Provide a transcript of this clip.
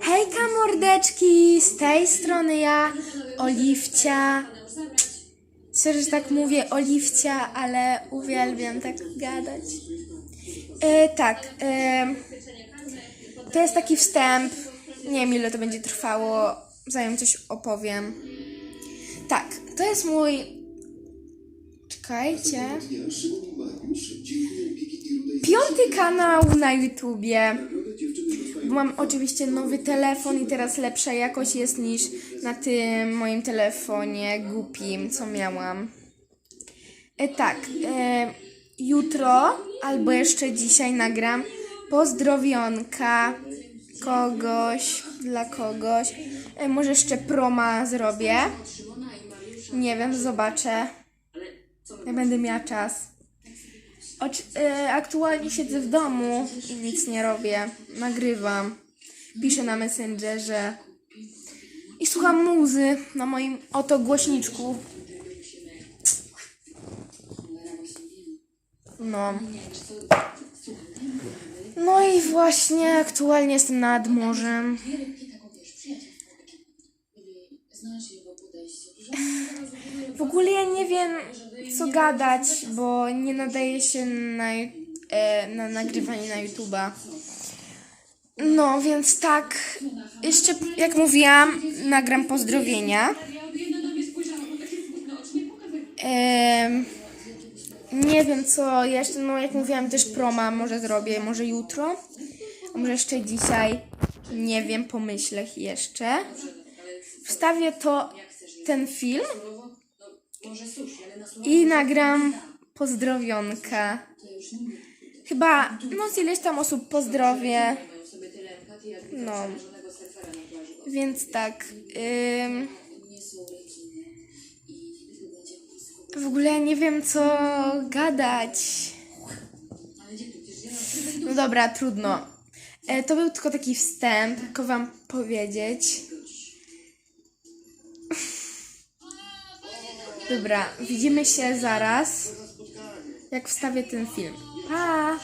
Hejka mordeczki, z tej strony ja, Oliwcia. Sorry, że tak mówię Oliwcia, ale uwielbiam tak gadać. E, tak, e, to jest taki wstęp. Nie wiem ile to będzie trwało, zanim coś opowiem. Tak, to jest mój... Czekajcie. Piąty kanał na YouTubie. Mam oczywiście nowy telefon i teraz lepsza jakość jest niż na tym moim telefonie głupim, co miałam. E, tak, e, jutro albo jeszcze dzisiaj nagram pozdrowionka kogoś, dla kogoś. E, może jeszcze proma zrobię. Nie wiem, zobaczę. Jak będę miała czas. E, aktualnie siedzę w domu i nic nie robię. Nagrywam. Piszę na Messengerze. I słucham muzy na moim oto głośniczku. No. No i właśnie aktualnie jestem nad morzem. W ogóle ja nie wiem, co gadać, bo nie nadaje się na, e, na nagrywanie na YouTube'a. No, więc tak, jeszcze jak mówiłam, nagram pozdrowienia. Em, nie wiem co jeszcze, no jak mówiłam też proma może zrobię, może jutro, a może jeszcze dzisiaj, nie wiem, pomyślę jeszcze. Wstawię to, ten film i nagram pozdrowionka. Chyba, no z ileś tam osób pozdrowię. No. Więc tak. Ym, w ogóle nie wiem co gadać. No dobra, trudno. E, to był tylko taki wstęp, tylko wam powiedzieć. Dobra, widzimy się zaraz, jak wstawię ten film. Pa!